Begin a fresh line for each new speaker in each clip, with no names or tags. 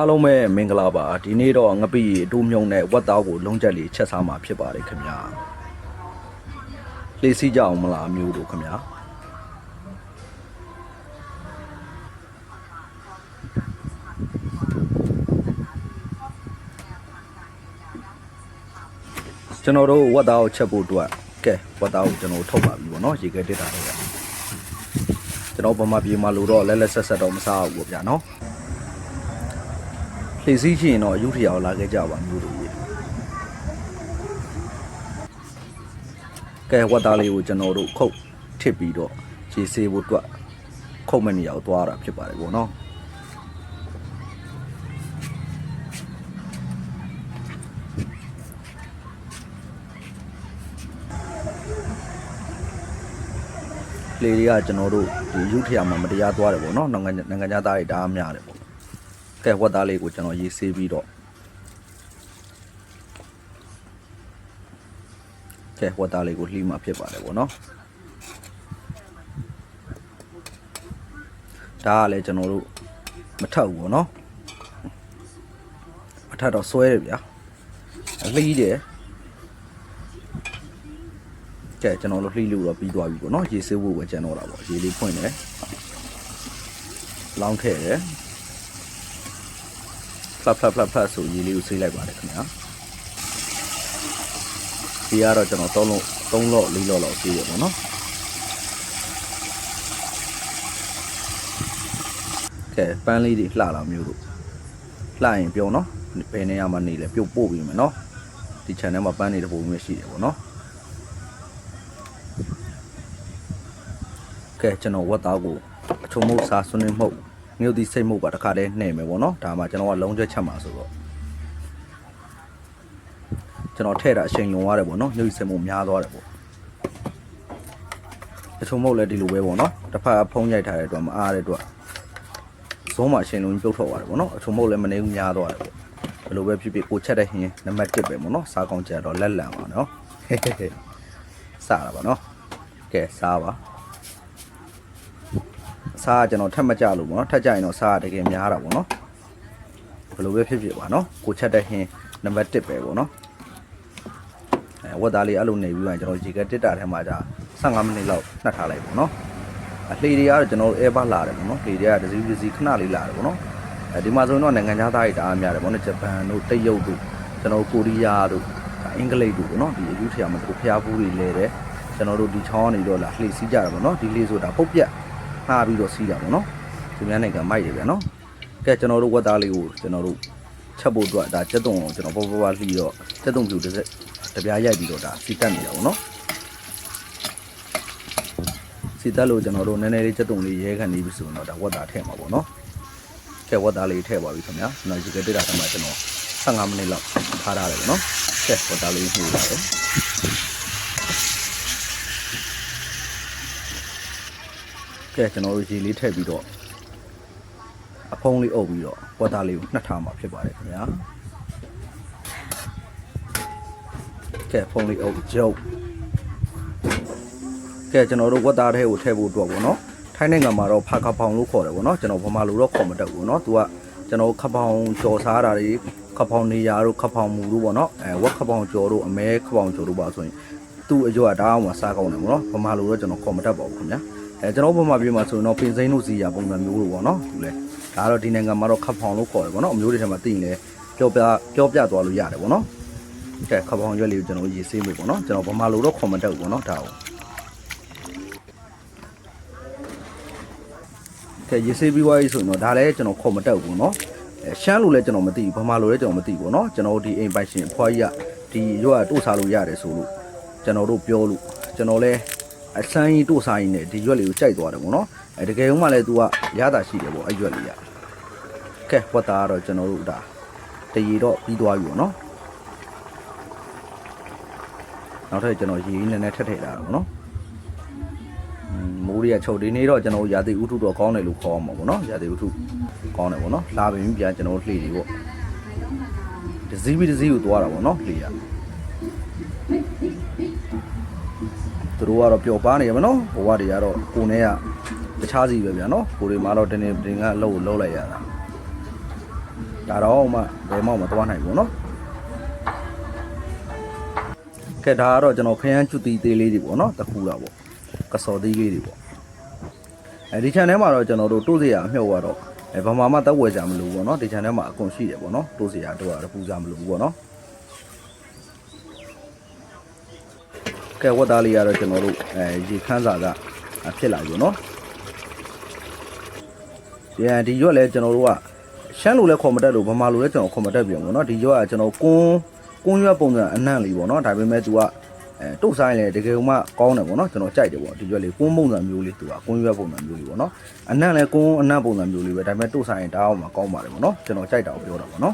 အားလုံးပဲမင်္ဂလာပါဒီနေ့တော့ငပိအတူးမြုံနဲ့ဝက်သားကိုလုံးချက်လေးချက်စားမှာဖြစ်ပါတယ်ခင်ဗျာလေးစီကြအောင်မလားမျိုးတို့ခင်ဗျာကျွန်တော်တို့ဝက်သားကိုချက်ဖို့အတွက်ကဲဝက်သားကိုကျွန်တော်ထုတ်ပါပြီဗောနော်ရေခဲတက်တာတော့ဗျကျွန်တော်ဗမာပြည်မှာလို့တော့လက်လက်ဆက်ဆက်တော့မစားဘူးဗောဗျာနော် လှေစည်းချင်တော့အယူထရာကိုလာခဲ့ကြပါမျိုးတို့ရေကဲဝတ်သားလေးကိုကျွန်တော်တို့ခုတ်ထစ်ပြီးတော့ခြေဆေးဖို့အတွက်ခုတ်မနေအောင်သွားတာဖြစ်ပါတယ်ဗောနော်လေတွေကကျွန်တော်တို့ဒီအယူထရာမှာမတရားသွားတယ်ဗောနော်နိုင်ငံနိုင်ငံသားတွေတအားများတယ်ဗော ကဲဝတ်သားလေးကိုကျွန်တော်ရေးဆေးပြီးတော့ကဲဝတ်သားလေးကိုလှီးမှဖြစ်ပါတယ်ဗောနော်ဒါကလည်းကျွန်တော်တို့မထပ်ဘူးဗောနော်မထပ်တော့ဆွဲတယ်ဗျာလှီးတယ်ကဲကျွန်တော်တို့လှီးလို့တော့ပြီးသွားပြီဗောနော်ရေးဆေးဖို့ပဲကျွန်တော်တာဗောရေးလေးဖွင့်တယ်လောင်းခဲ့တယ် ဖလပ်ဖလပ်ဖလပ်ဖလပ်ဆိုရေလေးကိုဆေးလိုက်ပါတယ်ခင်ဗျာဒီကတော့ကျွန်တော်သုံးလို့သုံးလို့လေးလို့လောက်ဆေးရပါတော့ကဲပန်းလေးတွေလှလာမျိုးတို့လှရင်ပြုံးနော်ဘယ်နေရာမှာနေလဲပြုတ်ပို့ပြီးမယ်နော်ဒီ channel မှာပန်းနေတဲ့ပုံမျိုးရှိတယ်ပေါ့နော်ကဲကျွန်တော်ဝတ်သားကိုအချုံမုတ်စားဆွနေမှုတ် မြို့ဒီစိတ်မှုတ်ပါတခါတည်းနှဲ့မယ်ပေါ့နော်ဒါမှကျွန်တော်ကလုံးချက်ချက်မှာဆိုတော့ကျွန်တော်ထဲ့တာအချိန်လွန်သွားတယ်ပေါ့နော်မြို့ဒီစိတ်မှုတ်များသွားတယ်ပေါ့အချုံမုတ်လည်းဒီလိုပဲပေါ့နော်တစ်ဖက်ဖုံးရိုက်ထားတဲ့အတွက်မအားတဲ့အတွက်ဇုံးမှာအချိန်လုံးပြုတ်ထွက်သွားတယ်ပေါ့နော်အချုံမုတ်လည်းမနေဘူးများသွားတယ်ပေါ့ဘယ်လိုပဲဖြစ်ဖြစ်ကိုချက်တဲ့ဟင်းနံပါတ်1ပဲပေါ့နော်စားကောင်းချက်တော့လက်လံပါနော်ဟဲ့ဟဲ့ဟဲ့စားတာပါနော်ကဲစားပါ စားကကျွန်တော်ထက်မကြလို့ပေါ့နော်ထက်ကြရင်တော့စားကတကယ်များတာပေါ့နော်ဘယ်လိုပဲဖြစ်ဖြစ်ပါနော်ကိုချက်တဲ့ဟင်းနံပါတ်1ပဲပေါ့နော်အဲဝတ်သားလေးအဲ့လိုနေပြီးတော့ကျွန်တော်ရေကတစ်တာထဲမှာじゃ15မိနစ်လောက်နှက်ထားလိုက်ပေါ့နော်အလှေတွေကတော့ကျွန်တော်အဲဘာလာတယ်ပေါ့နော်လှေတွေကတစ်စီးတစ်စီးခဏလေးလာတယ်ပေါ့နော်အဲဒီမှာဆိုရင်တော့နိုင်ငံခြားသားတွေတအားများတယ်ပေါ့နော်ဂျပန်တို့တရုတ်တို့ကျွန်တော်ကိုရီးယားတို့အင်္ဂလိပ်တို့ပေါ့နော်ဒီအယူထရာမှာသူဖျားဖူးတွေလဲတယ်ကျွန်တော်တို့ဒီချောင်းကနေတော့လာလှေစီးကြတယ်ပေါ့နော်ဒီလှေဆိုတာပုတ်ပြက် နှားပြီးတော့စီးတာပေါ့နော်သူများနိုင်ငံမိုက်တယ်ဗျာနော်ကဲကျွန်တော်တို့ဝက်သားလေးကိုကျွန်တော်တို့ချက်ဖို့အတွက်ဒါစက်တုံကိုကျွန်တော်ပေါ်ပေါ်ပါလှီတော့စက်တုံပြူတစ်စက်တပြားရိုက်ပြီးတော့ဒါစီတက်နေတာပေါ့နော်စီတက်လို့ကျွန်တော်တို့နည်းနည်းလေးစက်တုံလေးရဲခံနေပြီဆိုတော့ဒါဝက်သားထည့်မှာပေါ့နော်ကဲဝက်သားလေးထည့်ပါပြီခင်ဗျာကျွန်တော်ဒီကတက်တာတမှာကျွန်တော်15မိနစ်လောက်ထားရတယ်ပေါ့နော်ကဲဝက်သားလေးနှိုးရတယ် ကဲကျွန်တော်တို့ရေလေးထည့်ပြီးတော့အဖုံးလေးအုပ်ပြီးတော့ဝတ်သားလေးကိုနှက်ထားမှာဖြစ်ပါတယ်ခင်ဗျာကဲဖုံးလေးအုပ်ဂျုပ်ကဲကျွန်တော်တို့ဝတ်သားထဲကိုထည့်ဖို့အတွက်ပေါ့နော်ထိုင်းနိုင်ငံမှာတော့ဖာခပောင်လို့ခေါ်တယ်ပေါ့နော်ကျွန်တော်ဗမာလိုတော့ခေါ်မတတ်ဘူးเนาะသူကကျွန်တော်ခပောင်ကြော်စားတာတွေခပောင်နေရာတို့ခပောင်မူတို့ပေါ့နော်အဲဝက်ခပောင်ကြော်တို့အမဲခပောင်ကြော်တို့ပါဆိုရင်သူ့အရွက်ဒါအောင်မှာစားကောင်းတယ်ပေါ့နော်ဗမာလိုတော့ကျွန်တော်ခေါ်မတတ်ပါဘူးခင်ဗျာ အဲကျွန်တော်ဘုံမှာပြည်မှာဆိုရင်တော့ပင်စိမ်းတို့စီရပုံစံမျိုးလို့ပေါ့နော်သူလဲဒါကတော့ဒီနိုင်ငံမှာတော့ခပ်ဖောင်လို့ခေါ်တယ်ပေါ့နော်အမျိုးတွေထဲမှာသိရင်လဲပြောပြပြောပြသွားလို့ရတယ်ပေါ့နော်ကဲခပ်ဖောင်ရွက်လေးကိုကျွန်တော်ရေးဆေးမယ်ပေါ့နော်ကျွန်တော်ဗမာလိုတော့ခေါ်မတက်ဘူးပေါ့နော်ဒါကိုကဲရေးဆေးပြီးသွားပြီဆိုရင်တော့ဒါလည်းကျွန်တော်ခေါ်မတက်ဘူးပေါ့နော်အဲရှမ်းလိုလည်းကျွန်တော်မသိဘူးဗမာလိုလည်းကျွန်တော်မသိဘူးပေါ့နော်ကျွန်တော်ဒီအိမ်ပိုင်ရှင်အဖွားကြီးကဒီရွက်ကတို့စားလို့ရတယ်ဆိုလို့ကျွန်တော်တို့ပြောလို့ကျွန်တော်လည်း အစမ်းကြီးတို့စားရင်လည်းဒီရွက်လေးကိုကြိုက်သွားတယ်ပေါ့နော်အဲတကယ်လို့မှလည်း तू ကရတာရှိတယ်ပေါ့အဲ့ရွက်လေးကကဲဝတ်သားကတော့ကျွန်တော်တို့ဒါတရီတော့ပြီးသွားပြီပေါ့နော်နောက်ထပ်ကျွန်တော်ရေနည်းနည်းထပ်ထည့်လာတာပေါ့နော်อืมမိုးရီကချုပ်ဒီနေ့တော့ကျွန်တော်ရာသီဥတုတော့ကောင်းတယ်လို့ခေါ်အောင်ပါပေါ့နော်ရာသီဥတုကောင်းတယ်ပေါ့နော်လာပင်ပြန်ကျွန်တော်လှေတွေပေါ့ဒဇီးပြီးဒဇီးကိုသွားတာပေါ့နော်လှေက သူတို့ကတော့ပျော်ပါနေရပါနော်ဘဝတွေကတော့ကိုနဲ့ကတခြားစီပဲဗျာနော်ကိုတွေမှာတော့တင်းတင်းတင်းကအလုပ်ကိုလုပ်လိုက်ရတာဒါတော့မှဘယ်မှမသွားနိုင်ဘူးနော်ကဲဒါကတော့ကျွန်တော်ခရမ်းကျူတီသေးလေးတွေပေါ့နော်တခုလာပေါ့ကစော်သေးလေးတွေပေါ့အဲဒီ channel မှာတော့ကျွန်တော်တို့တိုးစရာအမြှောက်ကတော့အဲဘာမှမတက်ဝယ်ကြမလို့ပေါ့နော်ဒီ channel မှာအကုန်ရှိတယ်ပေါ့နော်တိုးစရာတို့ရပူစားမလို့ပေါ့နော် ကဲဝတ်သားလေးကတော့ကျွန်တော်တို့အဲရေခန်းစာကဖြစ်လာပြီเนาะဒီဒီရွက်လဲကျွန်တော်တို့ကရှမ်းလိုလဲခေါ်မတက်လို့ဗမာလိုလဲကျွန်တော်ခေါ်မတက်ပြန်ပေါ့เนาะဒီရွက်ကကျွန်တော်ကွန်းကွန်းရွက်ပုံစံအနံ့လေးပေါ့เนาะဒါပေမဲ့ तू ကအဲတုတ်ဆိုင်လေတကယ်မှကောင်းတယ်ပေါ့เนาะကျွန်တော်ကြိုက်တယ်ပေါ့ဒီရွက်လေးကွန်းပုံစံမျိုးလေး तू ကကွန်းရွက်ပုံစံမျိုးလေးပေါ့เนาะအနံ့လဲကွန်းအနံ့ပုံစံမျိုးလေးပဲဒါပေမဲ့တုတ်ဆိုင်တားအောင်မှကောင်းပါတယ်ပေါ့เนาะကျွန်တော်ကြိုက်တာကိုပြောတာပေါ့เนาะ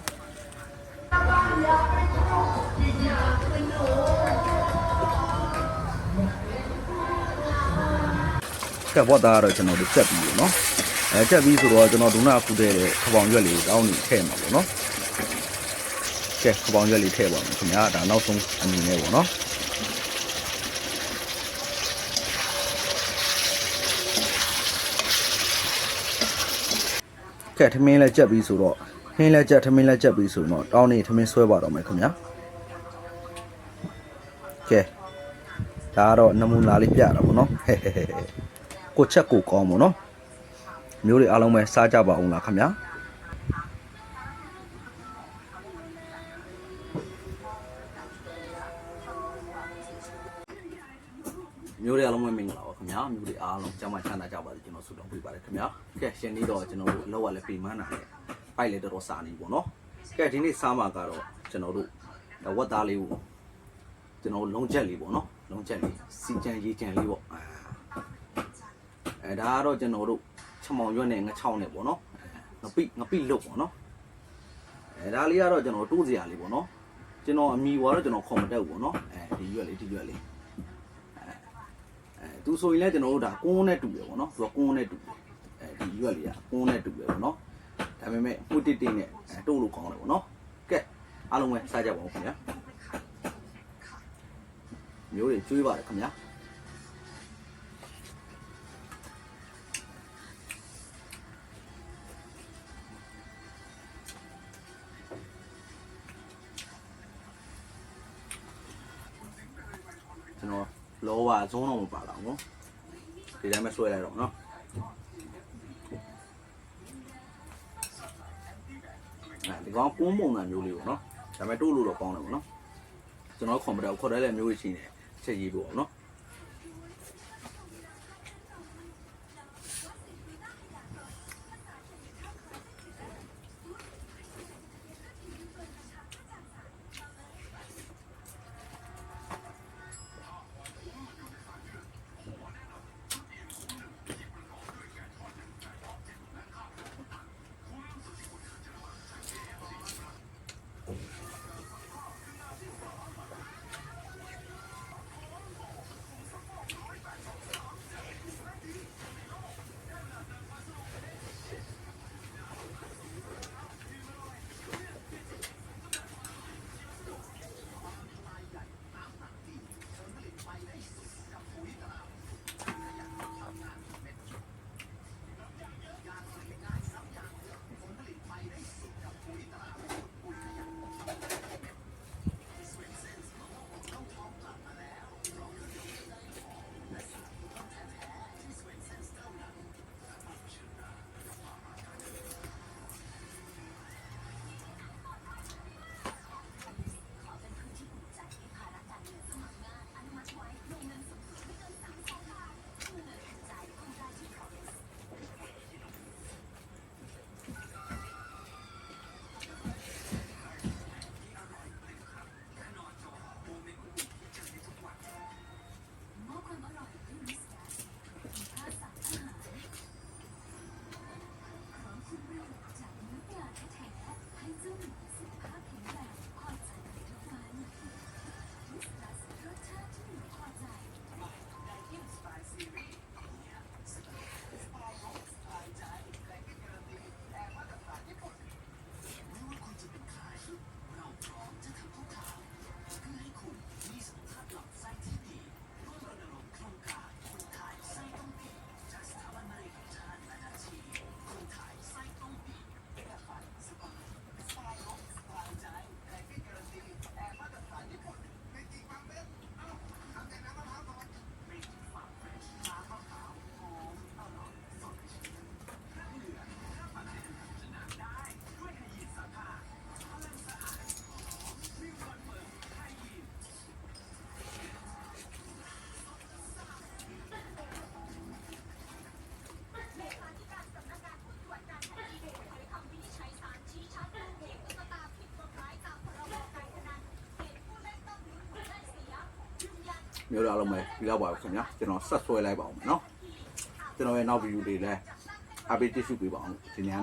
ချက်ဝတ်သားကတော့ကျွန်တော်တို့ချက်ပြီးပေါ့နော်အဲချက်ပြီးဆိုတော့ကျွန်တော်ဒုနာခုတဲ့ခပောင်ရွက်လေးတောင်းနေထည့်မှာပေါ့နော်ကဲခပောင်ရွက်လေးထည့်ပါမယ်ခင်ဗျာဒါနောက်ဆုံးအနေနဲ့ပေါ့နော်ကဲထမင်းလည်းကြက်ပြီးဆိုတော့ဟင်းလည်းကြက်ထမင်းလည်းကြက်ပြီးဆိုတော့တောင်းနေထမင်းဆွဲပါတော့မယ်ခင်ဗျာကဲဒါကတော့နမူနာလေးပြတာပေါ့နော်ဟဲ့ဟဲ့ဟဲ့ ကိုချက်ကိုကောင်းပေါ့နော်မျိုးတွေအားလုံးပဲစားကြပါအောင်လားခင်ဗျာမျိုးတွေအားလုံးပဲမင်္ဂလာပါခင်ဗျာမျိုးတွေအားလုံးကျမချမ်းသာကြပါစေကျွန်တော်ဆုတောင်းပေးပါတယ်ခင်ဗျာကဲရှင်နေ့တော့ကျွန်တော်တို့အလောက်ကလည်းပြင်မှန်းတာလေပိုက်လည်းတော်တော်စာနေပေါ့နော်ကဲဒီနေ့စားမှာကတော့ကျွန်တော်တို့ဝက်သားလေးကိုကျွန်တော်လုံးချက်လေးပေါ့နော်လုံးချက်လေးစီချံရေးချံလေးပေါ့အဲ အဲဒါကတော့ကျွန်တော်တို့ချက်မောင်ရွက်နဲ့ငချောင်းနဲ့ပေါ့နော်ငပိငပိလုတ်ပေါ့နော်အဲဒါလေးကတော့ကျွန်တော်တိုးစရာလေးပေါ့နော်ကျွန်တော်အမီွားတော့ကျွန်တော်ခေါ်မတက်ဘူးပေါ့နော်အဲဒီရွက်လေးဒီရွက်လေးအဲသူဆိုရင်လည်းကျွန်တော်တို့ဒါကွန်းနဲ့တူတယ်ပေါ့နော်သူကကွန်းနဲ့တူတယ်အဲဒီရွက်လေးကကွန်းနဲ့တူတယ်ပေါ့နော်ဒါပေမဲ့မှုတစ်တစ်နဲ့အဲတိုးလို့ကောင်းတယ်ပေါ့နော်ကဲအားလုံးပဲစားကြပါဦးခင်ဗျာမျိုးတွေကျွေးပါတယ်ခင်ဗျာ လောဝါဇုံးတော့မပါတော့ဘူးဒီတိုင်းပဲဆွဲလိုက်တော့နော်အဲဒီကောင်ပုံပုံစံမျိုးလေးပေါ့နော်ဒါပေမဲ့တိုးလို့တော့ကောင်းတယ်ပေါ့နော်ကျွန်တော်ကွန်ပျူတာကိုခေါ်တဲ့လည်းမျိုးကြီးရှိနေချက်ရေးဖို့ပေါ့နော် မျိုးတော့အလုံးပဲဒီတော့ပါခင်ဗျာကျွန်တော်ဆက်ဆွဲလိုက်ပါအောင်မယ်နော်ကျွန်တော်ရဲ့နောက် view တွေလည်းအပိတ်တ िश ပေးပါအောင်ဒီနေ့ကနေ